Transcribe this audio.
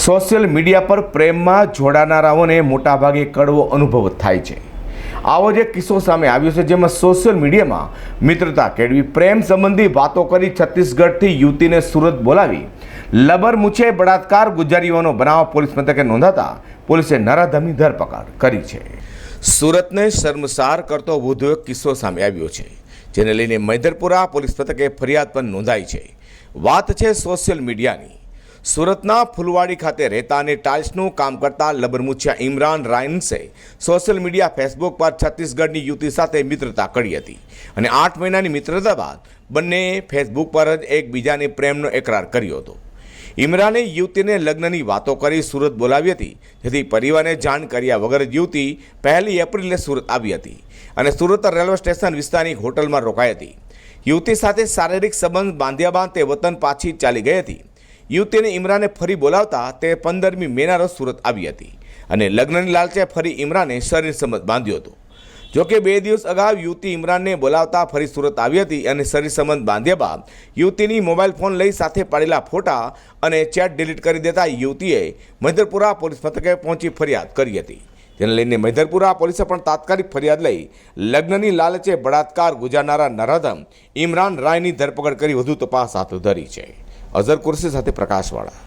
Social media પર પ્રેમમાં જોડાનારાઓને મોટાભાગે કડવો અનુભવ થાય છે. આવો જ કિસ્સો સામે આવ્યો છે જેમાં સોશિયલ મીડિયામાં મિત્રતા કેળવી, પ્રેમ સંબંધી વાતો કરી છત્તીસગઢથી યુવતીને સુરત બોલાવી. લબર મૂછે બળાત્કાર ગુજારીઓનો બનાવ પોલીસ મથકે નોંધાતા પોલીસે નરાધમની ધરપકડ કરી છે. સુરતને શર્મસાર કરતો વધુ એક કિસ્સો સામે આવ્યો છે, જેને લઈને મૈદરપુરા પોલીસ મથકે ફરિયાદ પણ નોંધાઈ છે. વાત છે સોશિયલ મીડિયાની. સુરતના ફુલવાડી ખાતે રહેતા અને ટાઇલ્સનું કામ કરતા લબરમુછિયા ઇમરાન રાયન્સે સોશિયલ મીડિયા, ફેસબુક પર છત્તીસગઢની યુવતી સાથે મિત્રતા કરી હતી. અને આઠ મહિનાની મિત્રતા બાદ બંને ફેસબુક પર જ એકબીજાને પ્રેમનો એકરાર કર્યો હતો. ઇમરાને યુવતીને લગ્નની વાતો કરી સુરત બોલાવી હતી, જેથી પરિવારને જાણ કર્યા વગર યુવતી પહેલી એપ્રિલે સુરત આવી હતી અને સુરત રેલવે સ્ટેશન વિસ્તારની હોટલમાં રોકાઈ હતી. યુવતી સાથે શારીરિક સંબંધ બાંધ્યા બાદ તે વતન પાછી ચાલી ગઈ હતી. યુવતીને ઇમરાને ફરી બોલાવતા તે પંદરમી મેના રોજ સુરત આવી હતી અને લગ્નની લાલચે ફરી ઇમરાને શરીર સંબંધ બાંધ્યો હતો. જોકે બે દિવસ અગાઉ યુવતી ઇમરાનને બોલાવતા ફરી સુરત આવી હતી અને શરીર સંબંધ બાંધ્યા બાદ યુવતીની મોબાઈલ ફોન લઈ સાથે પાડેલા ફોટા અને ચેટ ડિલીટ કરી દેતા યુવતીએ મૈદરપુરા પોલીસ મથકે પહોંચી ફરિયાદ કરી હતી. જેને લઈને મૈદરપુરા પોલીસે પણ તાત્કાલિક ફરિયાદ લઈ લગ્નની લાલચે બળાત્કાર ગુજારનારા નરાધમ ઇમરાન રાયની ધરપકડ કરી વધુ તપાસ હાથ ધરી છે. અઝર કુરશી સાથે પ્રકાશવાળા